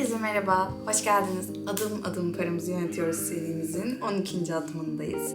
Herkese merhaba, hoş geldiniz. Adım adım paramızı yönetiyoruz serimizin 12. adımındayız.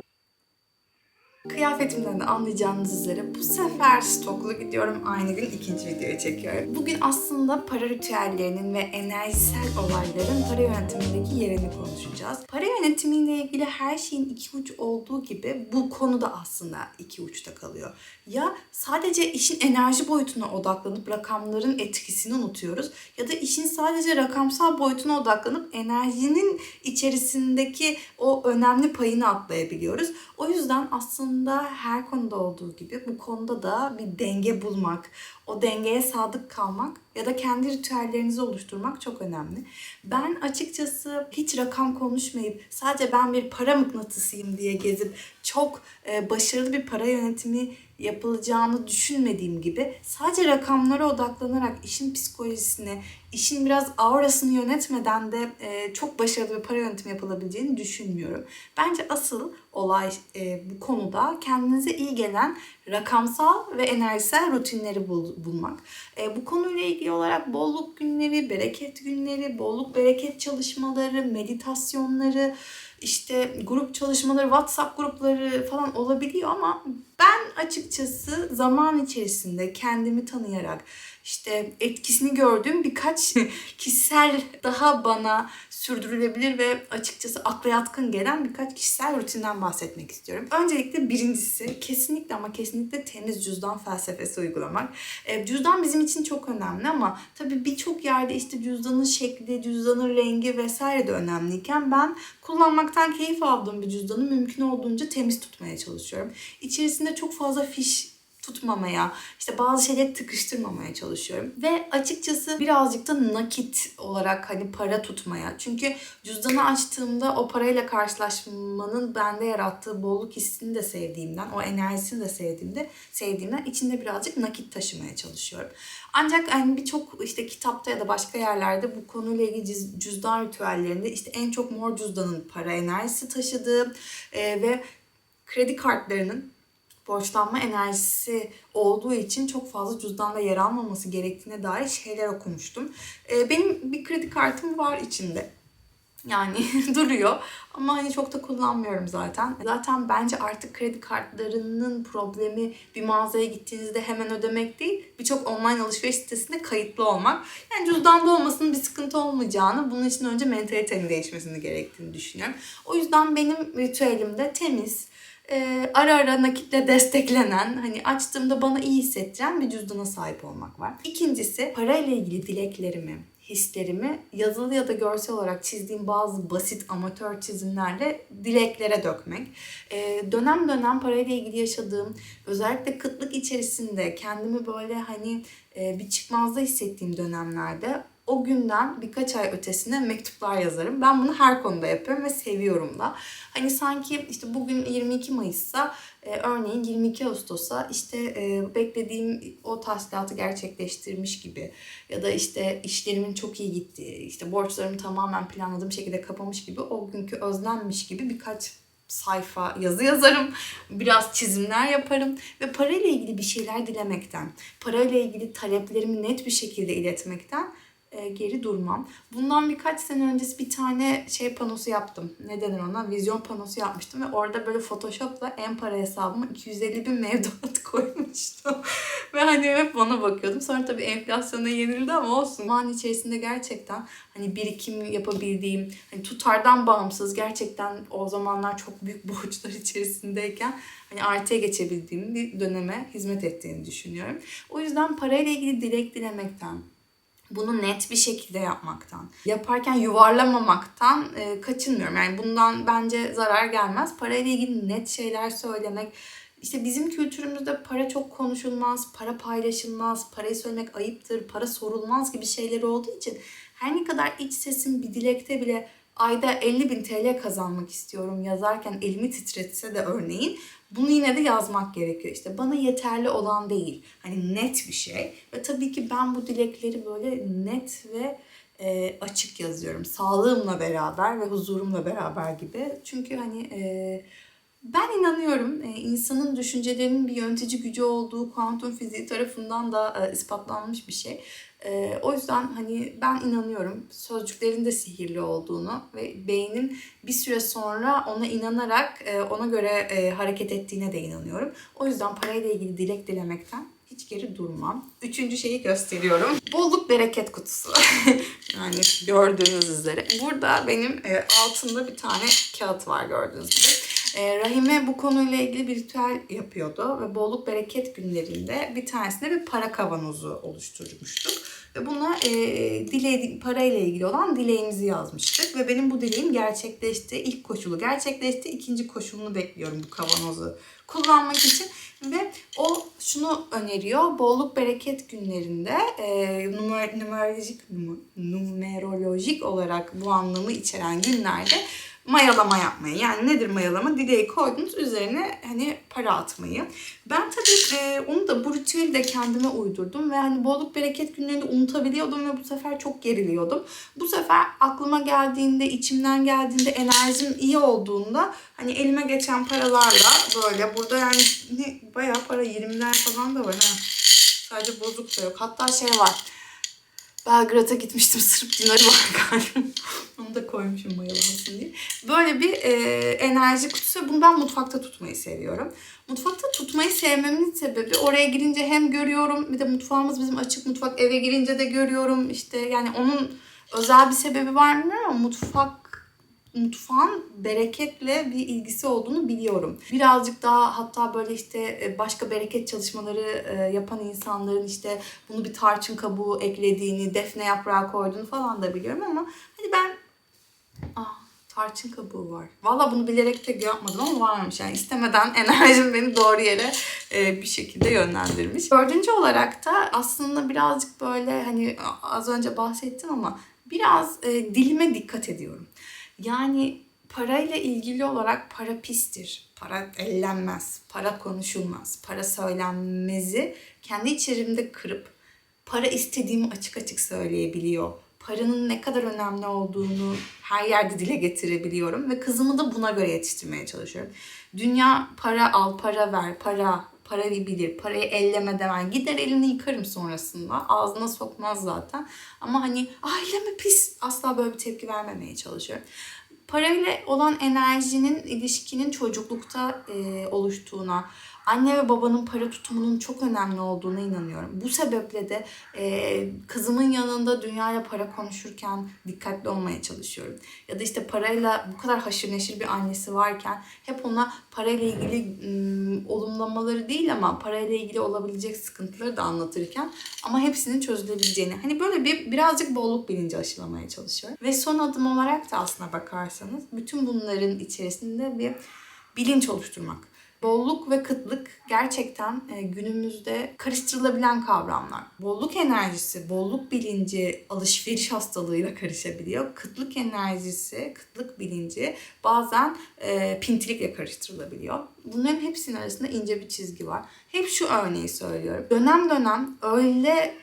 Kıyafetimden de anlayacağınız üzere bu sefer stoklu gidiyorum. Aynı gün ikinci videoyu çekiyorum. Bugün aslında para ritüellerinin ve enerjisel olayların para yönetimindeki yerini konuşacağız. Para yönetimiyle ilgili her şeyin iki uç olduğu gibi bu konu da aslında iki uçta kalıyor. Ya sadece işin enerji boyutuna odaklanıp rakamların etkisini unutuyoruz ya da işin sadece rakamsal boyutuna odaklanıp enerjinin içerisindeki o önemli payını atlayabiliyoruz. O yüzden aslında her konuda olduğu gibi bu konuda da bir denge bulmak, o dengeye sadık kalmak ya da kendi ritüellerinizi oluşturmak çok önemli. Ben açıkçası hiç rakam konuşmayıp sadece ben bir para mıknatısıyım diye gezip çok e, başarılı bir para yönetimi yapılacağını düşünmediğim gibi sadece rakamlara odaklanarak işin psikolojisini, işin biraz aurasını yönetmeden de e, çok başarılı bir para yönetimi yapılabileceğini düşünmüyorum. Bence asıl olay e, bu konuda kendinize iyi gelen rakamsal ve enerjisel rutinleri bul- bulmak. E, bu konuyla ilgili olarak bolluk günleri, bereket günleri, bolluk bereket çalışmaları, meditasyonları, işte grup çalışmaları, WhatsApp grupları falan olabiliyor ama ben açıkçası zaman içerisinde kendimi tanıyarak işte etkisini gördüğüm birkaç kişisel daha bana sürdürülebilir ve açıkçası akla yatkın gelen birkaç kişisel rutinden bahsetmek istiyorum. Öncelikle birincisi kesinlikle ama kesinlikle temiz cüzdan felsefesi uygulamak. E, cüzdan bizim için çok önemli ama tabii birçok yerde işte cüzdanın şekli, cüzdanın rengi vesaire de önemliyken ben kullanmaktan keyif aldığım bir cüzdanı mümkün olduğunca temiz tutmaya çalışıyorum. İçerisinde çok fazla fiş tutmamaya, işte bazı şeyleri tıkıştırmamaya çalışıyorum. Ve açıkçası birazcık da nakit olarak hani para tutmaya. Çünkü cüzdanı açtığımda o parayla karşılaşmanın bende yarattığı bolluk hissini de sevdiğimden, o enerjisini de sevdiğimde, sevdiğimden içinde birazcık nakit taşımaya çalışıyorum. Ancak hani birçok işte kitapta ya da başka yerlerde bu konuyla ilgili cüz- cüzdan ritüellerinde işte en çok mor cüzdanın para enerjisi taşıdığı ve kredi kartlarının borçlanma enerjisi olduğu için çok fazla cüzdanda yer almaması gerektiğine dair şeyler okumuştum. Ee, benim bir kredi kartım var içinde. Yani duruyor ama hani çok da kullanmıyorum zaten. Zaten bence artık kredi kartlarının problemi bir mağazaya gittiğinizde hemen ödemek değil, birçok online alışveriş sitesinde kayıtlı olmak. Yani cüzdanda olmasının bir sıkıntı olmayacağını, bunun için önce mentalitenin değişmesini gerektiğini düşünüyorum. O yüzden benim ritüelimde temiz, e, ara ara nakitle desteklenen, hani açtığımda bana iyi hissettiren bir cüzdana sahip olmak var. İkincisi parayla ilgili dileklerimi, hislerimi yazılı ya da görsel olarak çizdiğim bazı basit amatör çizimlerle dileklere dökmek. E, dönem dönem parayla ilgili yaşadığım, özellikle kıtlık içerisinde kendimi böyle hani e, bir çıkmazda hissettiğim dönemlerde o günden birkaç ay ötesine mektuplar yazarım. Ben bunu her konuda yapıyorum ve seviyorum da. Hani sanki işte bugün 22 Mayıs'sa e, örneğin 22 Ağustos'a işte e, beklediğim o tahsilatı gerçekleştirmiş gibi ya da işte işlerimin çok iyi gittiği, işte borçlarımı tamamen planladığım şekilde kapamış gibi o günkü özlenmiş gibi birkaç sayfa yazı yazarım. Biraz çizimler yaparım ve parayla ilgili bir şeyler dilemekten, parayla ilgili taleplerimi net bir şekilde iletmekten e, geri durmam. Bundan birkaç sene öncesi bir tane şey panosu yaptım. Ne denir ona? Vizyon panosu yapmıştım ve orada böyle Photoshop'la en para hesabıma 250 bin mevduat koymuştum. ve hani hep bana bakıyordum. Sonra tabii enflasyona yenildi ama olsun. Zaman içerisinde gerçekten hani birikim yapabildiğim, hani tutardan bağımsız gerçekten o zamanlar çok büyük borçlar içerisindeyken hani artıya geçebildiğim bir döneme hizmet ettiğini düşünüyorum. O yüzden parayla ilgili dilek dilemekten, bunu net bir şekilde yapmaktan, yaparken yuvarlamamaktan e, kaçınmıyorum. Yani bundan bence zarar gelmez. Parayla ilgili net şeyler söylemek. İşte bizim kültürümüzde para çok konuşulmaz, para paylaşılmaz, parayı söylemek ayıptır, para sorulmaz gibi şeyler olduğu için her ne kadar iç sesim bir dilekte bile ayda 50 bin TL kazanmak istiyorum yazarken elimi titretse de örneğin bunu yine de yazmak gerekiyor. İşte bana yeterli olan değil. Hani net bir şey. Ve tabii ki ben bu dilekleri böyle net ve e, açık yazıyorum. Sağlığımla beraber ve huzurumla beraber gibi. Çünkü hani e, Ben inanıyorum e, insanın düşüncelerinin bir yönetici gücü olduğu kuantum fiziği tarafından da e, ispatlanmış bir şey. E, o yüzden hani ben inanıyorum sözcüklerin de sihirli olduğunu ve beynin bir süre sonra ona inanarak ona göre hareket ettiğine de inanıyorum. O yüzden parayla ilgili dilek dilemekten hiç geri durmam. Üçüncü şeyi gösteriyorum. Bolluk bereket kutusu. yani gördüğünüz üzere. Burada benim altında bir tane kağıt var gördüğünüz gibi. E, Rahime bu konuyla ilgili bir ritüel yapıyordu ve bolluk bereket günlerinde bir tanesinde bir para kavanozu oluşturmuştuk. Ve buna e, dile, parayla ilgili olan dileğimizi yazmıştık. Ve benim bu dileğim gerçekleşti. İlk koşulu gerçekleşti. İkinci koşulunu bekliyorum bu kavanozu kullanmak için. Ve o şunu öneriyor. Bolluk bereket günlerinde e, numer, numerolojik, numerolojik olarak bu anlamı içeren günlerde mayalama yapmayı. Yani nedir mayalama? Dileği koydunuz üzerine hani para atmayı. Ben tabii e, onu da bu ritüeli de kendime uydurdum ve hani bolluk bereket günlerinde unutabiliyordum ve bu sefer çok geriliyordum. Bu sefer aklıma geldiğinde, içimden geldiğinde, enerjim iyi olduğunda hani elime geçen paralarla böyle burada yani ne, bayağı para 20'ler falan da var ha. Sadece bozuk da yok. Hatta şey var. Belgrad'a gitmiştim. Sırp dinarı galiba. Onu da koymuşum mayalansın diye. Böyle bir e, enerji kutusu bunu ben mutfakta tutmayı seviyorum. Mutfakta tutmayı sevmemin sebebi oraya girince hem görüyorum bir de mutfağımız bizim açık mutfak eve girince de görüyorum. işte yani onun özel bir sebebi var mı bilmiyorum ama mutfak mutfağın bereketle bir ilgisi olduğunu biliyorum. Birazcık daha hatta böyle işte başka bereket çalışmaları e, yapan insanların işte bunu bir tarçın kabuğu eklediğini, defne yaprağı koyduğunu falan da biliyorum ama hani ben ah tarçın kabuğu var. Valla bunu bilerek de yapmadım ama varmış yani istemeden enerjim beni doğru yere e, bir şekilde yönlendirmiş. Dördüncü olarak da aslında birazcık böyle hani az önce bahsettim ama biraz e, dilime dikkat ediyorum. Yani parayla ilgili olarak para pistir. Para ellenmez. Para konuşulmaz. Para söylenmezi kendi içerimde kırıp para istediğimi açık açık söyleyebiliyor. Paranın ne kadar önemli olduğunu her yerde dile getirebiliyorum ve kızımı da buna göre yetiştirmeye çalışıyorum. Dünya para al, para ver, para, parayı bilir, parayı elleme demen. Gider elini yıkarım sonrasında. Ağzına sokmaz zaten. Ama hani aileme pis asla böyle bir tepki vermemeye çalışıyorum. Parayla olan enerjinin, ilişkinin çocuklukta e, oluştuğuna, anne ve babanın para tutumunun çok önemli olduğuna inanıyorum. Bu sebeple de e, kızımın yanında dünyayla para konuşurken dikkatli olmaya çalışıyorum. Ya da işte parayla bu kadar haşır neşir bir annesi varken hep ona parayla ilgili ım, olumlamaları değil ama parayla ilgili olabilecek sıkıntıları da anlatırken ama hepsinin çözülebileceğini hani böyle bir birazcık bolluk bilinci aşılamaya çalışıyorum. Ve son adım olarak da aslına bakarsanız bütün bunların içerisinde bir bilinç oluşturmak. Bolluk ve kıtlık gerçekten e, günümüzde karıştırılabilen kavramlar. Bolluk enerjisi, bolluk bilinci alışveriş hastalığıyla karışabiliyor. Kıtlık enerjisi, kıtlık bilinci bazen e, pintilikle karıştırılabiliyor. Bunların hepsinin arasında ince bir çizgi var. Hep şu örneği söylüyorum. Dönem dönem öyle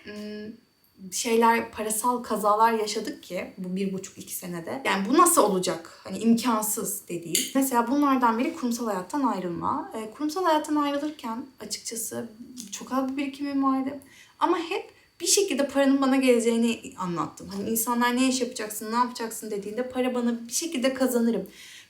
şeyler, parasal kazalar yaşadık ki bu bir buçuk iki senede. Yani bu nasıl olacak? Hani imkansız dediğim. Mesela bunlardan biri kurumsal hayattan ayrılma. E, kurumsal hayattan ayrılırken açıkçası çok az bir birikimim vardı. Ama hep bir şekilde paranın bana geleceğini anlattım. Hani insanlar ne iş yapacaksın, ne yapacaksın dediğinde para bana bir şekilde kazanırım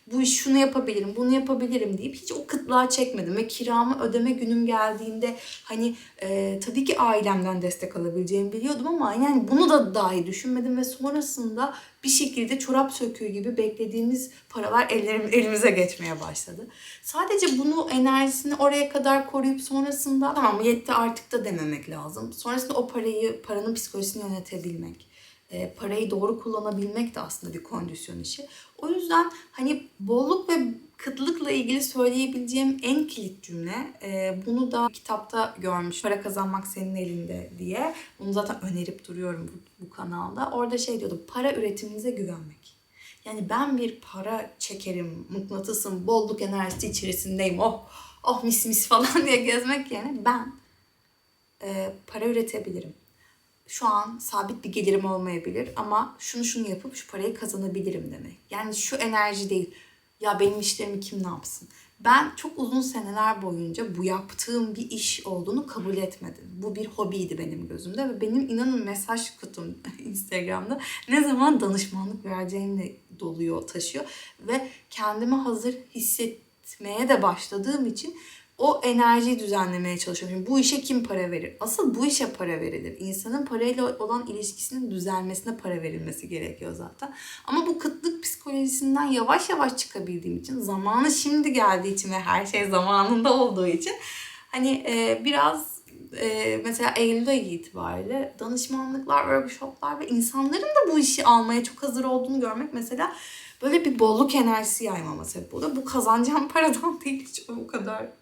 bu iş şunu yapabilirim, bunu yapabilirim deyip hiç o kıtlığa çekmedim. Ve kiramı ödeme günüm geldiğinde hani e, tabii ki ailemden destek alabileceğimi biliyordum ama yani bunu da dahi düşünmedim ve sonrasında bir şekilde çorap söküğü gibi beklediğimiz paralar ellerim, elimize geçmeye başladı. Sadece bunu enerjisini oraya kadar koruyup sonrasında tamam yetti artık da dememek lazım. Sonrasında o parayı, paranın psikolojisini yönetebilmek e, parayı doğru kullanabilmek de aslında bir kondisyon işi. O yüzden hani bolluk ve kıtlıkla ilgili söyleyebileceğim en kilit cümle e, bunu da kitapta görmüş. Para kazanmak senin elinde diye. Bunu zaten önerip duruyorum bu, bu kanalda. Orada şey diyordu. Para üretiminize güvenmek. Yani ben bir para çekerim, mıknatısım, bolluk enerjisi içerisindeyim. Oh, oh mis mis falan diye gezmek yerine ben e, para üretebilirim şu an sabit bir gelirim olmayabilir ama şunu şunu yapıp şu parayı kazanabilirim demek. Yani şu enerji değil. Ya benim işlerimi kim ne yapsın? Ben çok uzun seneler boyunca bu yaptığım bir iş olduğunu kabul etmedim. Bu bir hobiydi benim gözümde ve benim inanın mesaj kutum Instagram'da ne zaman danışmanlık vereceğimle doluyor, taşıyor ve kendimi hazır hissetmeye de başladığım için o enerjiyi düzenlemeye çalışıyorum. Şimdi bu işe kim para verir? Asıl bu işe para verilir. İnsanın parayla olan ilişkisinin düzelmesine para verilmesi gerekiyor zaten. Ama bu kıtlık psikolojisinden yavaş yavaş çıkabildiğim için, zamanı şimdi geldiği için ve her şey zamanında olduğu için hani e, biraz e, mesela Eylül ayı itibariyle danışmanlıklar, workshoplar ve insanların da bu işi almaya çok hazır olduğunu görmek mesela böyle bir bolluk enerjisi yaymama sebep oluyor. Bu kazanacağım paradan değil hiç o kadar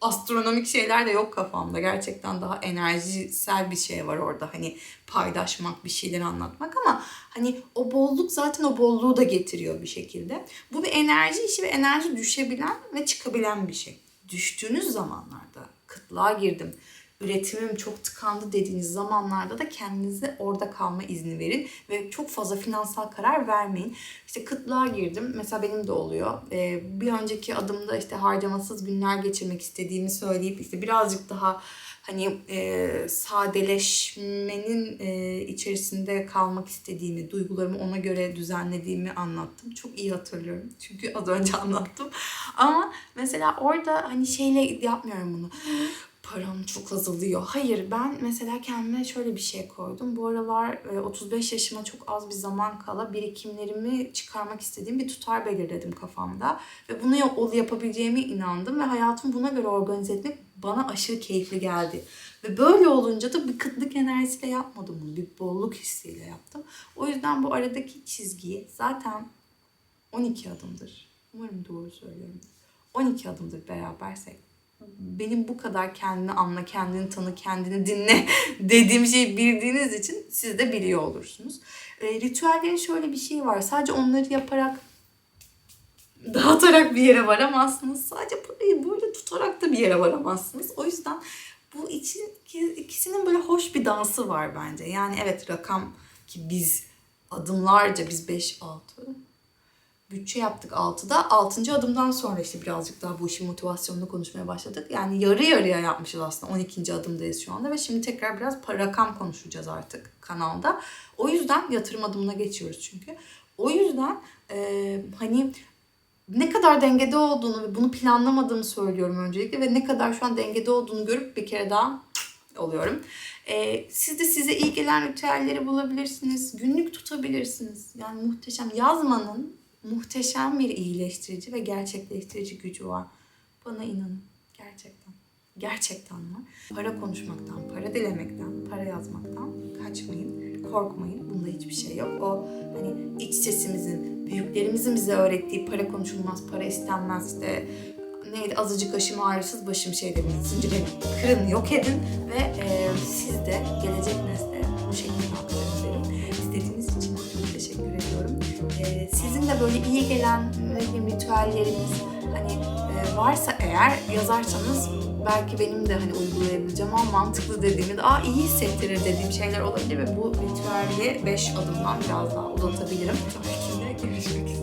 astronomik şeyler de yok kafamda. Gerçekten daha enerjisel bir şey var orada. Hani paylaşmak, bir şeyler anlatmak ama hani o bolluk zaten o bolluğu da getiriyor bir şekilde. Bu bir enerji işi ve enerji düşebilen ve çıkabilen bir şey. Düştüğünüz zamanlarda kıtlığa girdim. Üretimim çok tıkandı dediğiniz zamanlarda da kendinize orada kalma izni verin ve çok fazla finansal karar vermeyin. İşte kıtlığa girdim. Mesela benim de oluyor. Ee, bir önceki adımda işte harcamasız günler geçirmek istediğimi söyleyip işte birazcık daha hani e, sadeleşmenin e, içerisinde kalmak istediğimi, duygularımı ona göre düzenlediğimi anlattım. Çok iyi hatırlıyorum. Çünkü az önce anlattım. Ama mesela orada hani şeyle yapmıyorum bunu param çok azalıyor. Hayır ben mesela kendime şöyle bir şey koydum. Bu aralar e, 35 yaşıma çok az bir zaman kala birikimlerimi çıkarmak istediğim bir tutar belirledim kafamda. Ve bunu ol- yapabileceğime inandım ve hayatımı buna göre organize etmek bana aşırı keyifli geldi. Ve böyle olunca da bir kıtlık enerjisiyle yapmadım bunu. Bir bolluk hissiyle yaptım. O yüzden bu aradaki çizgiyi zaten 12 adımdır. Umarım doğru söylüyorum. 12 adımdır berabersek benim bu kadar kendini anla, kendini tanı, kendini dinle dediğim şeyi bildiğiniz için siz de biliyor olursunuz. E, ritüellerin şöyle bir şey var. Sadece onları yaparak dağıtarak bir yere varamazsınız. Sadece parayı böyle tutarak da bir yere varamazsınız. O yüzden bu için ikisinin böyle hoş bir dansı var bence. Yani evet rakam ki biz adımlarca biz 5 6 bütçe yaptık 6'da. 6. adımdan sonra işte birazcık daha bu işin motivasyonunu konuşmaya başladık. Yani yarı yarıya yapmışız aslında. 12. adımdayız şu anda ve şimdi tekrar biraz rakam konuşacağız artık kanalda. O yüzden yatırım adımına geçiyoruz çünkü. O yüzden e, hani ne kadar dengede olduğunu ve bunu planlamadığımı söylüyorum öncelikle ve ne kadar şu an dengede olduğunu görüp bir kere daha oluyorum. Ee, siz de size iyi gelen ritüelleri bulabilirsiniz. Günlük tutabilirsiniz. Yani muhteşem. Yazmanın muhteşem bir iyileştirici ve gerçekleştirici gücü var. Bana inanın. Gerçekten. Gerçekten var. Para konuşmaktan, para dilemekten, para yazmaktan kaçmayın. Korkmayın. Bunda hiçbir şey yok. O hani iç sesimizin, büyüklerimizin bize öğrettiği para konuşulmaz, para istenmez işte neydi azıcık aşım ağrısız başım şey dedim zinciri kırın yok edin ve e, siz de gelecek nesle bu şekilde aktarın sizin de böyle iyi gelen ne bileyim ritüelleriniz hani e, varsa eğer yazarsanız belki benim de hani uygulayabileceğim ama mantıklı dediğimi de aa iyi hissettirir dediğim şeyler olabilir ve bu ritüeli 5 adımdan biraz daha uzatabilirim. Sonrakinde görüşmek üzere.